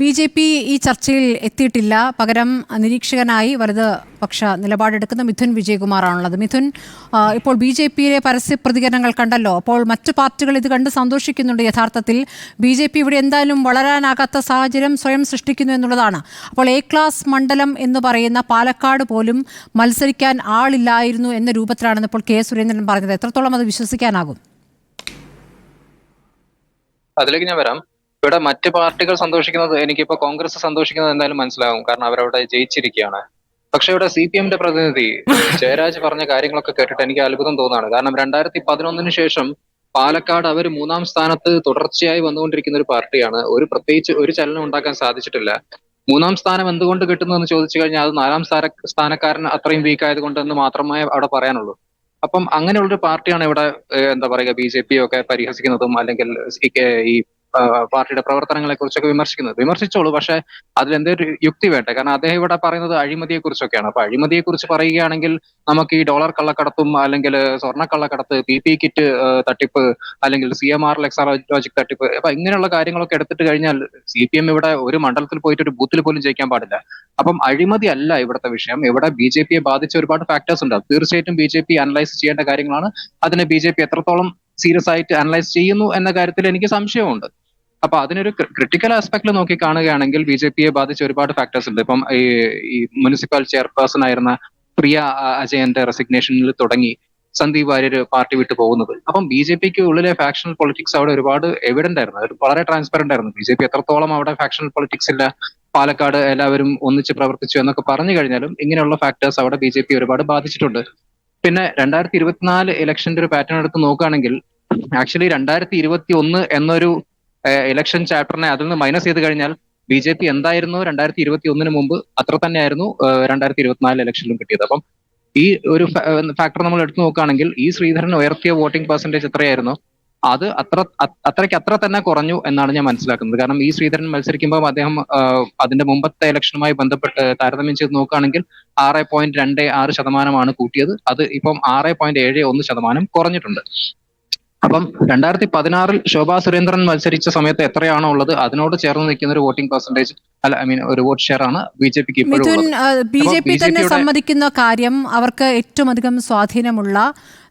B J P ഈ ചർച്ചയിൽ എത്തിയിട്ടില്ല. പകരം നിരീക്ഷകനായി വലത് പക്ഷ നിലപാടെടുക്കുന്ന മിഥുൻ വിജയകുമാറാണുള്ളത്. മിഥുൻ ഇപ്പോൾ ബി ജെ പിയിലെ പരസ്യ പ്രതികരണങ്ങൾ കണ്ടല്ലോ. അപ്പോൾ മറ്റു പാർട്ടികൾ ഇത് കണ്ട് സന്തോഷിക്കുന്നുണ്ട് യഥാർത്ഥത്തിൽ. ബി ജെ പി ഇവിടെ എന്തായാലും വളരാനാകാത്ത സാഹചര്യം സ്വയം സൃഷ്ടിക്കുന്നു എന്നുള്ളതാണ്. അപ്പോൾ എ ക്ലാസ് മണ്ഡലം എന്ന് പറയുന്ന പാലക്കാട് പോലും മത്സരിക്കാൻ ആളില്ലായിരുന്നു എന്ന രൂപത്തിലാണെന്ന് ഇപ്പോൾ കെ സുരേന്ദ്രൻ പറഞ്ഞത്. എത്രത്തോളം അത് വിശ്വസിക്കാനാകും? അതിലേക്ക് ഞാൻ വരാം. ഇവിടെ മറ്റു പാർട്ടികൾ സന്തോഷിക്കുന്നത് എനിക്കിപ്പോ കോൺഗ്രസ് സന്തോഷിക്കുന്നത് എന്തായാലും മനസ്സിലാവും. കാരണം അവരവിടെ ജയിച്ചിരിക്കുകയാണ്. പക്ഷെ ഇവിടെ സി പി എമ്മിന്റെ പ്രതിനിധി ജയരാജ് പറഞ്ഞ കാര്യങ്ങളൊക്കെ കേട്ടിട്ട് എനിക്ക് അത്ഭുതം തോന്നാണ് കാരണം രണ്ടായിരത്തി പതിനൊന്നിന് ശേഷം പാലക്കാട് അവർ മൂന്നാം സ്ഥാനത്ത് തുടർച്ചയായി വന്നുകൊണ്ടിരിക്കുന്ന ഒരു പാർട്ടിയാണ്. ഒരു പ്രത്യേകിച്ച് ഒരു ചലനം ഉണ്ടാക്കാൻ സാധിച്ചിട്ടില്ല. മൂന്നാം സ്ഥാനം എന്തുകൊണ്ട് കിട്ടുന്നു എന്ന് ചോദിച്ചു കഴിഞ്ഞാൽ അത് നാലാം സ്ഥാന സ്ഥാനക്കാരൻ അത്രയും വീക്ക് ആയതുകൊണ്ട് എന്ന് മാത്രമേ അവിടെ പറയാനുള്ളൂ. അപ്പം അങ്ങനെയുള്ളൊരു പാർട്ടിയാണ് ഇവിടെ എന്താ പറയുക ബി ജെ പി ഒക്കെ പരിഹസിക്കുന്നതും അല്ലെങ്കിൽ ഈ പാർട്ടിയുടെ പ്രവർത്തനങ്ങളെ കുറിച്ചൊക്കെ വിമർശിക്കുന്നത്. വിമർശിച്ചോളൂ പക്ഷെ അതിൽ എന്തൊരു യുക്തി വേണ്ടേ? കാരണം അദ്ദേഹം ഇവിടെ പറയുന്നത് അഴിമതിയെ കുറിച്ചൊക്കെയാണ്. അപ്പൊ അഴിമതിയെ കുറിച്ച് പറയുകയാണെങ്കിൽ നമുക്ക് ഈ ഡോളർ കള്ളക്കടത്തും അല്ലെങ്കിൽ സ്വർണ കള്ളക്കടത്ത് പി പി കിറ്റ് തട്ടിപ്പ് അല്ലെങ്കിൽ സി എം ആർ എക്സാലോജിക് തട്ടിപ്പ് അപ്പൊ ഇങ്ങനെയുള്ള കാര്യങ്ങളൊക്കെ എടുത്തിട്ട് കഴിഞ്ഞാൽ സി പി എം ഇവിടെ ഒരു മണ്ഡലത്തിൽ പോയിട്ട് ഒരു ബൂത്തിൽ പോലും ജയിക്കാൻ പാടില്ല. അപ്പം അഴിമതി അല്ല ഇവിടുത്തെ വിഷയം. ഇവിടെ ബി ജെ പിയെ ബാധിച്ച ഒരുപാട് ഫാക്ടേഴ്സ് ഉണ്ട്. തീർച്ചയായിട്ടും ബി ജെ പി അനലൈസ് ചെയ്യേണ്ട കാര്യങ്ങളാണ്. അതിനെ ബി ജെ പി എത്രത്തോളം സീരിയസ് ആയിട്ട് അനലൈസ് ചെയ്യുന്നു എന്ന കാര്യത്തിൽ എനിക്ക് സംശയമുണ്ട്. അപ്പൊ അതിനൊരു ക്രിട്ടിക്കൽ ആസ്പെക്ടിൽ നോക്കി കാണുകയാണെങ്കിൽ ബി ജെ പിയെ ബാധിച്ച ഒരുപാട് ഫാക്ടേഴ്സ് ഉണ്ട്. ഇപ്പം ഈ മുനിസിപ്പൽ ചെയർപേഴ്സൺ ആയിരുന്ന പ്രിയ അജയന്റെ റെസിഗ്നേഷനിൽ തുടങ്ങി സന്ദീപ് വാര്യർ പാർട്ടി വിട്ടു പോകുന്നത്. അപ്പം ബി ജെ പിക്ക് ഉള്ളിലെ ഫാക്ഷണൽ പൊളിറ്റിക്സ് അവിടെ ഒരുപാട് എവിഡന്റ് ആയിരുന്നു. വളരെ ട്രാൻസ്പെറന്റ് ആയിരുന്നു. ബി ജെ പി എത്രത്തോളം അവിടെ ഫാക്ഷണൽ പൊളിറ്റിക്സ് ഇല്ല പാലക്കാട് എല്ലാവരും ഒന്നിച്ച് പ്രവർത്തിച്ചു എന്നൊക്കെ പറഞ്ഞു കഴിഞ്ഞാലും ഇങ്ങനെയുള്ള ഫാക്ടേഴ്സ് അവിടെ ബി ജെ പി ഒരുപാട് ബാധിച്ചിട്ടുണ്ട്. പിന്നെ രണ്ടായിരത്തി ഇരുപത്തിനാല് ഇലക്ഷന്റെ ഒരു പാറ്റേൺ എടുത്ത് നോക്കുകയാണെങ്കിൽ ആക്ച്വലി രണ്ടായിരത്തി ഇരുപത്തി ഒന്ന് എന്നൊരു ഇലക്ഷൻ ചാപ്റ്ററിനെ അതിൽ നിന്ന് മൈനസ് ചെയ്ത് കഴിഞ്ഞാൽ ബി ജെ പി എന്തായിരുന്നു രണ്ടായിരത്തി ഇരുപത്തി ഒന്നിന് മുമ്പ് അത്ര തന്നെയായിരുന്നു രണ്ടായിരത്തി ഇരുപത്തിനാല് ഇലക്ഷനിലും കിട്ടിയത്. അപ്പം ഈ ഒരു ഫാക്ടർ നമ്മൾ എടുത്തു നോക്കുകയാണെങ്കിൽ ഈ ശ്രീധരൻ ഉയർത്തിയ വോട്ടിംഗ് പെർസെന്റേജ് എത്രയായിരുന്നു? അത് അത്ര അത്രയ്ക്ക് അത്ര തന്നെ കുറഞ്ഞു എന്നാണ് ഞാൻ മനസ്സിലാക്കുന്നത്. കാരണം ഈ ശ്രീധരൻ മത്സരിക്കുമ്പോൾ അദ്ദേഹം അതിന്റെ മുമ്പത്തെ ഇലക്ഷനുമായി ബന്ധപ്പെട്ട് താരതമ്യം ചെയ്ത് നോക്കുകയാണെങ്കിൽ ആറ് പോയിന്റ് രണ്ട് ആറ് ശതമാനമാണ് കൂട്ടിയത്. അത് ഇപ്പം ആറ് പോയിന്റ് ഏഴ് ഒന്ന് ശതമാനം കുറഞ്ഞിട്ടുണ്ട്. അപ്പം രണ്ടായിരത്തി പതിനാറിൽ ശോഭാ സുരേന്ദ്രൻ മത്സരിച്ച സമയത്ത് എത്രയാണോ ഉള്ളത് അതിനോട് ചേർന്ന് നിൽക്കുന്ന ഒരു വോട്ടിംഗ് പെർസെന്റേജ് അല്ല ഐ മീൻ ഒരു വോട്ട് ഷെയർ ആണ്. ബി ജെ പിക്ക് മിഥുൻ ബി ജെ പി തന്നെ സമ്മതിക്കുന്ന കാര്യം അവർക്ക് ഏറ്റവും അധികം സ്വാധീനമുള്ള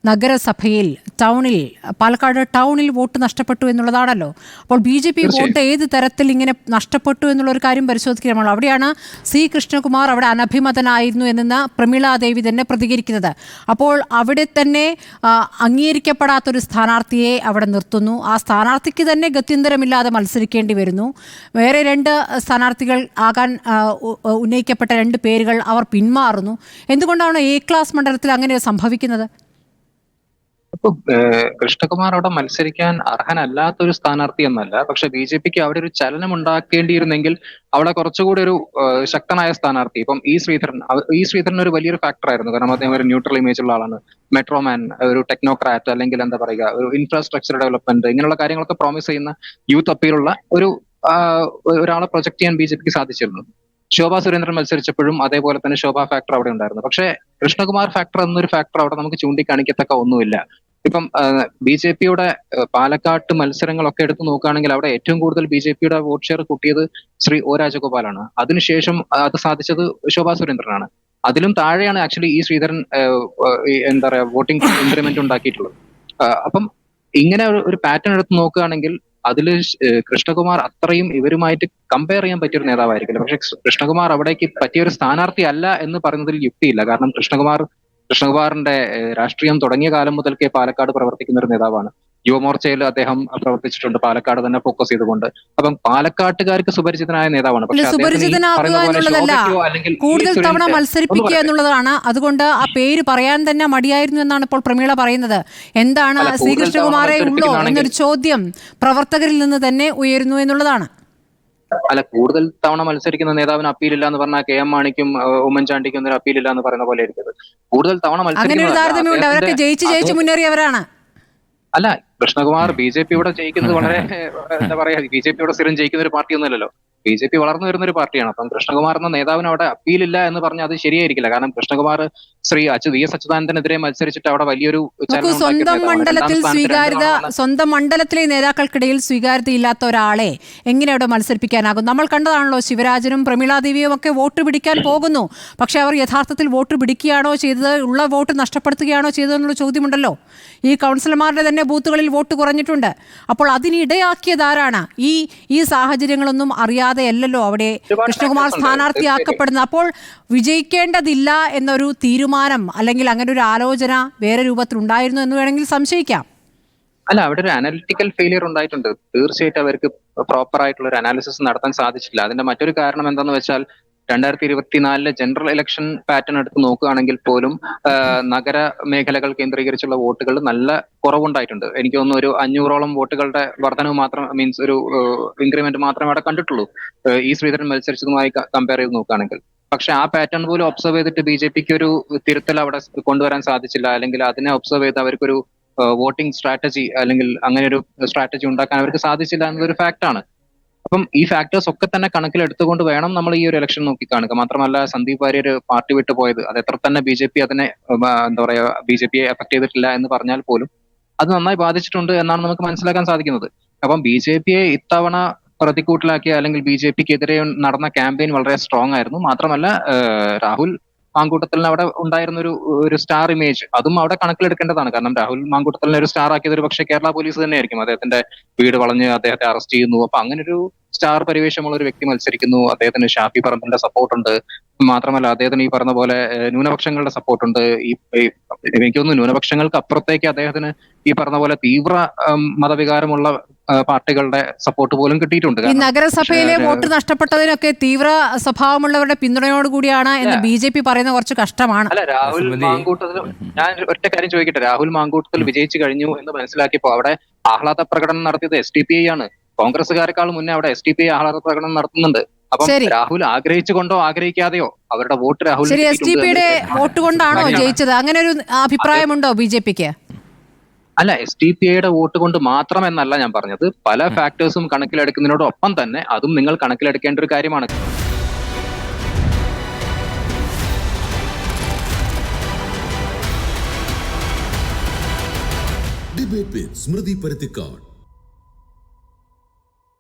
നഗരസഭയിൽ ടൗണിൽ പാലക്കാട് ടൗണിൽ വോട്ട് നഷ്ടപ്പെട്ടു എന്നുള്ളതാണല്ലോ. അപ്പോൾ ബി ജെ പി വോട്ട് ഏത് തരത്തിൽ ഇങ്ങനെ നഷ്ടപ്പെട്ടു എന്നുള്ള ഒരു കാര്യം പരിശോധിക്കുകയാണ് അവിടെയാണ് സി കൃഷ്ണകുമാർ അവിടെ അനഭിമതനായിരുന്നു എന്ന പ്രമീള ദേവി തന്നെ പ്രതികരിക്കുന്നത്. അപ്പോൾ അവിടെ തന്നെ അംഗീകരിക്കപ്പെടാത്തൊരു സ്ഥാനാർത്ഥിയെ അവിടെ നിർത്തുന്നു. ആ സ്ഥാനാർത്ഥിക്ക് തന്നെ ഗത്യന്തരമില്ലാതെ മത്സരിക്കേണ്ടി വരുന്നു. വേറെ രണ്ട് സ്ഥാനാർത്ഥികൾ ആകാൻ ഉന്നയിക്കപ്പെട്ട രണ്ട് പേരുകൾ അവർ പിന്മാറുന്നു. എന്തുകൊണ്ടാണ് എ ക്ലാസ് മണ്ഡലത്തിൽ അങ്ങനെ സംഭവിക്കുന്നത്? ഏഹ്, കൃഷ്ണകുമാർ അവിടെ മത്സരിക്കാൻ അർഹനല്ലാത്ത ഒരു സ്ഥാനാർത്ഥി എന്നല്ല പക്ഷെ ബി ജെ പിക്ക് അവിടെ ഒരു ചലനം ഉണ്ടാക്കേണ്ടിയിരുന്നെങ്കിൽ അവിടെ കുറച്ചുകൂടി ഒരു ശക്തനായ സ്ഥാനാർത്ഥി. ഇപ്പം ഈ ശ്രീധരൻ ഇ ശ്രീധരൻ ഒരു വലിയൊരു ഫാക്ടർ ആയിരുന്നു. കാരണം അദ്ദേഹം ഒരു ന്യൂട്രൽ ഇമേജ് ഉള്ള ആളാണ്. മെട്രോമാൻ ഒരു ടെക്നോക്രാറ്റ് അല്ലെങ്കിൽ എന്താ പറയുക ഒരു ഇൻഫ്രാസ്ട്രക്ചർ ഡെവലപ്മെന്റ് ഇങ്ങനെയുള്ള കാര്യങ്ങളൊക്കെ പ്രോമിസ് ചെയ്യുന്ന യൂത്ത് അപ്പീലുള്ള ഒരു ഒരാളെ പ്രൊജക്ട് ചെയ്യാൻ ബി ജെ പിക്ക് സാധിച്ചിരുന്നു. ശോഭാ സുരേന്ദ്രൻ മത്സരിച്ചപ്പോഴും അതേപോലെ തന്നെ ശോഭാ ഫാക്ടർ അവിടെ ഉണ്ടായിരുന്നു. പക്ഷെ കൃഷ്ണകുമാർ ഫാക്ടർ എന്നൊരു ഫാക്ടർ അവിടെ നമുക്ക് ചൂണ്ടിക്കാണിക്കത്തക്ക ഒന്നുമില്ല. ഇപ്പം ബി ജെ പിയുടെ പാലക്കാട്ട് മത്സരങ്ങളൊക്കെ എടുത്തു നോക്കുകയാണെങ്കിൽ അവിടെ ഏറ്റവും കൂടുതൽ ബി ജെ പിയുടെ വോട്ട് ഷെയർ കൂട്ടിയത് ശ്രീ ഒ രാജഗോപാലാണ്. അതിനുശേഷം അത് സാധിച്ചത് ശോഭാ സുരേന്ദ്രനാണ്. അതിലും താഴെയാണ് ആക്ച്വലി ഈ ശ്രീധരൻ എന്താ പറയാ വോട്ടിംഗ് ഇൻക്രിമെന്റ് ഉണ്ടാക്കിയിട്ടുള്ളത്. അപ്പം ഇങ്ങനെ ഒരു പാറ്റേൺ എടുത്ത് നോക്കുകയാണെങ്കിൽ അതിൽ കൃഷ്ണകുമാർ അത്രയും ഇവരുമായിട്ട് കമ്പയർ ചെയ്യാൻ പറ്റിയ ഒരു നേതാവായിരിക്കില്ല. പക്ഷെ കൃഷ്ണകുമാർ അവിടേക്ക് പറ്റിയ ഒരു സ്ഥാനാർത്ഥി അല്ല എന്ന് പറയുന്നതിൽ യുക്തിയില്ല കാരണം കൃഷ്ണകുമാർ കൃഷ്ണകുമാറിന്റെ രാഷ്ട്രീയം തുടങ്ങിയ കാലം മുതൽക്കേ പാലക്കാട് പ്രവർത്തിക്കുന്ന ഒരു നേതാവാണ്. യുവമോർച്ചയിൽ അദ്ദേഹം പ്രവർത്തിച്ചിട്ടുണ്ട്. പാലക്കാട് തന്നെ ഫോക്കസ് ചെയ്തുകൊണ്ട്. അപ്പം പാലക്കാട്ടുകാർക്ക് സുപരിചിതനായ നേതാവാണ്. കൂടുതൽ തവണ മത്സരിപ്പിക്കുക എന്നുള്ളതാണ്. അതുകൊണ്ട് ആ പേര് പറയാൻ തന്നെ മടിയായിരുന്നു എന്നാണ് ഇപ്പോൾ പ്രമീള പറയുന്നത്. എന്താണ് അല്ല, സി കൂടുതൽ കൃഷ്ണകുമാരെ തവണ ഉള്ളോ എന്നൊരു ചോദ്യം പ്രവർത്തകരിൽ നിന്ന് തന്നെ ഉയരുന്നു എന്നുള്ളതാണ്. അല്ല കൂടുതൽ തവണ മത്സരിക്കുന്ന നേതാവിന് അപ്പീലില്ല എന്ന് പറഞ്ഞാൽ കെ എം മാണിക്കും ഉമ്മൻചാണ്ടിക്കും ഒന്നും അപ്പീലില്ല എന്ന് പറയുന്ന പോലെ ആയിരിക്കും. കൂടുതൽ തവണ മത്സരിക്കുന്ന ജയിച്ച് ജയിച്ച് മുന്നേറിയവരാണ്. അല്ല കൃഷ്ണകുമാർ ബി ജെ പി ഇവിടെ ജയിക്കുന്നത് വളരെ എന്താ പറയാ ബി ജെ പി ഇവിടെ സ്ഥിരം ജയിക്കുന്ന ഒരു പാർട്ടി ഒന്നുമല്ലല്ലോ. ബി ജെ പി വളർന്നു വരുന്ന ഒരു പാർട്ടിയാണ്. അപ്പം കൃഷ്ണകുമാർ എന്ന നേതാവിന് അവിടെ അപ്പീലില്ല എന്ന് പറഞ്ഞാൽ അത് ശരിയായിരിക്കില്ല. കാരണം കൃഷ്ണകുമാർ ശ്രീ അച്യു വി എസ് അച്യുതാനന്ദനെതിരെ മത്സരിച്ചിട്ട് അവിടെ വലിയൊരു സ്വന്തം മണ്ഡലത്തിൽ സ്വീകാര്യത സ്വന്തം മണ്ഡലത്തിലെ നേതാക്കൾക്കിടയിൽ സ്വീകാര്യത ഇല്ലാത്ത ഒരാളെ എങ്ങനെ അവിടെ മത്സരിപ്പിക്കാനാകും? നമ്മൾ കണ്ടതാണല്ലോ ശിവരാജനും പ്രമീള ദേവിയും ഒക്കെ വോട്ട് പിടിക്കാൻ പോകുന്നു. പക്ഷെ അവർ യഥാർത്ഥത്തിൽ വോട്ട് പിടിക്കുകയാണോ ചെയ്തത്? ഉള്ള വോട്ട് നഷ്ടപ്പെടുത്തുകയാണോ ചെയ്തതെന്നുള്ള ചോദ്യമുണ്ടല്ലോ. ഈ കൗൺസിലർമാരുടെ തന്നെ ബൂത്തുകളിൽ വോട്ട് കുറഞ്ഞിട്ടുണ്ട്. അപ്പോൾ അതിനിടയാക്കിയതാരാണ്? ഈ ഈ സാഹചര്യങ്ങളൊന്നും അറിയാതെയല്ലല്ലോ അവിടെ കൃഷ്ണകുമാർ. സ്ഥാനാർത്ഥിയാക്കപ്പെടുന്നത്. അപ്പോൾ വിജയിക്കേണ്ടതില്ല എന്നൊരു തീരുമാനം അല്ലെങ്കിൽ അങ്ങനെ ഒരു ആലോചന വേറെ രൂപത്തിൽ ഉണ്ടായിരുന്നു എന്ന് വേണമെങ്കിൽ സംശയിക്കാം. അല്ല അവിടെ ഒരു അനലിറ്റിക്കൽ ഫെയിലിയർ ഉണ്ടായിട്ടുണ്ട്. തീർച്ചയായിട്ടും അവർക്ക് പ്രോപ്പർ ആയിട്ടുള്ള ഒരു അനാലിസിസ് നടത്താൻ സാധിച്ചില്ല അതിന്റെ മറ്റൊരു കാരണം എന്താന്ന് വെച്ചാൽ രണ്ടായിരത്തി ഇരുപത്തിനാലിലെ ജനറൽ ഇലക്ഷൻ പാറ്റേൺ എടുത്ത് നോക്കുകയാണെങ്കിൽ പോലും നഗര മേഖലകൾ കേന്ദ്രീകരിച്ചുള്ള വോട്ടുകൾ നല്ല കുറവുണ്ടായിട്ടുണ്ട്. എനിക്ക് തോന്നുന്നു ഒരു അഞ്ഞൂറോളം വോട്ടുകളുടെ വർധനവ് മാത്രം മീൻസ് ഒരു ഇൻക്രിമെന്റ് മാത്രമേ അവിടെ കണ്ടിട്ടുള്ളൂ. ഈ ശ്രീധരൻ മത്സരിച്ചതുമായി കമ്പയർ ചെയ്ത് നോക്കുകയാണെങ്കിൽ. പക്ഷെ ആ പാറ്റേൺ പോലും ഒബ്സർവ് ചെയ്തിട്ട് ബി ജെ പിക്ക് ഒരു തിരുത്തൽ അവിടെ കൊണ്ടുവരാൻ സാധിച്ചില്ല. അല്ലെങ്കിൽ അതിനെ ഒബ്സർവ് ചെയ്ത് അവർക്കൊരു വോട്ടിംഗ് സ്ട്രാറ്റജി അല്ലെങ്കിൽ അങ്ങനെ ഒരു സ്ട്രാറ്റജി ഉണ്ടാക്കാൻ അവർക്ക് സാധിച്ചില്ല എന്നതൊരു ഫാക്റ്റാണ് അപ്പം ഈ ഫാക്ടേഴ്സ് ഒക്കെ തന്നെ കണക്കിലെടുത്തുകൊണ്ട് വേണം നമ്മൾ ഈ ഒരു ഇലക്ഷൻ നോക്കി കാണുക മാത്രമല്ല സന്ദീപ് വാര്യർ പാർട്ടി വിട്ടു പോയത് അത് എത്ര തന്നെ ബി ജെ പി അതിനെ എന്താ പറയുക ബി ജെ പിയെ എഫക്ട് ചെയ്തിട്ടില്ല എന്ന് പറഞ്ഞാൽ പോലും അത് നന്നായി ബാധിച്ചിട്ടുണ്ട് എന്നാണ് നമുക്ക് മനസ്സിലാക്കാൻ സാധിക്കുന്നത്. അപ്പം ബി ജെ പിയെ ഇത്തവണ പ്രതിക്കൂട്ടിലാക്കിയ അല്ലെങ്കിൽ ബി ജെ പിക്ക് എതിരെ നടന്ന ക്യാമ്പയിൻ വളരെ സ്ട്രോങ് ആയിരുന്നു. മാത്രമല്ല രാഹുൽ മാങ്കൂട്ടത്തലിന് അവിടെ ഉണ്ടായിരുന്ന ഒരു ഒരു സ്റ്റാർ ഇമേജ് അതും അവിടെ കണക്കിലെടുക്കേണ്ടതാണ്. കാരണം രാഹുൽ മാങ്കൂട്ടത്തലിനെ ഒരു സ്റ്റാർ ആക്കിയത് ഒരു പക്ഷേ കേരള പോലീസ് തന്നെയായിരിക്കും. അദ്ദേഹത്തിന്റെ വീട് വളഞ്ഞ് അദ്ദേഹത്തെ അറസ്റ്റ് ചെയ്യുന്നു. അപ്പൊ അങ്ങനെ ഒരു സ്റ്റാർ പരിവേഷമുള്ള ഒരു വ്യക്തി മത്സരിക്കുന്നു. അദ്ദേഹത്തിന് ഷാഫി പറമ്പിന്റെ സപ്പോർട്ടുണ്ട് മാത്രമല്ല അദ്ദേഹത്തിന് ഈ പറഞ്ഞ പോലെ ന്യൂനപക്ഷങ്ങളുടെ സപ്പോർട്ടുണ്ട് ഈ എനിക്ക് തോന്നുന്നു ന്യൂനപക്ഷങ്ങൾക്ക് അപ്പുറത്തേക്ക് അദ്ദേഹത്തിന് ഈ പറഞ്ഞ പോലെ തീവ്ര മതവികാരമുള്ള പാർട്ടികളുടെ സപ്പോർട്ട് പോലും കിട്ടിയിട്ടുണ്ട്. ഈ നഗരസഭയിലെ വോട്ട് നഷ്ടപ്പെട്ടതിനൊക്കെ തീവ്ര സ്വഭാവമുള്ളവരുടെ പിന്തുണയോട് കൂടിയാണ് എന്ന് ബി ജെ പി പറയുന്ന കുറച്ച് കഷ്ടമാണ്. അല്ല രാഹുൽ മാങ്കൂട്ടത്തിൽ ഞാൻ ഒറ്റ കാര്യം ചോദിക്കട്ടെ. രാഹുൽ മാങ്കൂട്ടത്തിൽ വിജയിച്ചു കഴിഞ്ഞു എന്ന് മനസ്സിലാക്കിയപ്പോ അവിടെ ആഹ്ലാദ പ്രകടനം നടത്തിയത് എസ് ഡി പി ഐ ആണ്. കോൺഗ്രസ്സുകാരെക്കാൾ മുന്നേ അവിടെ എസ് ഡി പി ഐ ആഹ്ലാദ പ്രകടനം നടത്തുന്നുണ്ട്. അപ്പം ശരി. രാഹുൽ ആഗ്രഹിച്ചുകൊണ്ടോ ആഗ്രഹിക്കാതെയോ അവരുടെ വോട്ട് രാഹുൽ ശരി എസ് ഡി പിയുടെ വോട്ട് കൊണ്ടാണോ ജയിച്ചത്? അങ്ങനെ ഒരു അഭിപ്രായമുണ്ടോ ബി ജെ പിക്ക്? അല്ല എസ് ഡി പി ഐയുടെ വോട്ട് കൊണ്ട് മാത്രം എന്നല്ല ഞാൻ പറഞ്ഞത്. പല ഫാക്ടേഴ്സും കണക്കിലെടുക്കുന്നതിനോടൊപ്പം തന്നെ അതും നിങ്ങൾ കണക്കിലെടുക്കേണ്ട ഒരു കാര്യമാണ്. ഡിബേറ്റ് വിത്ത് സ്മൃതി പരുത്തിക്കാട്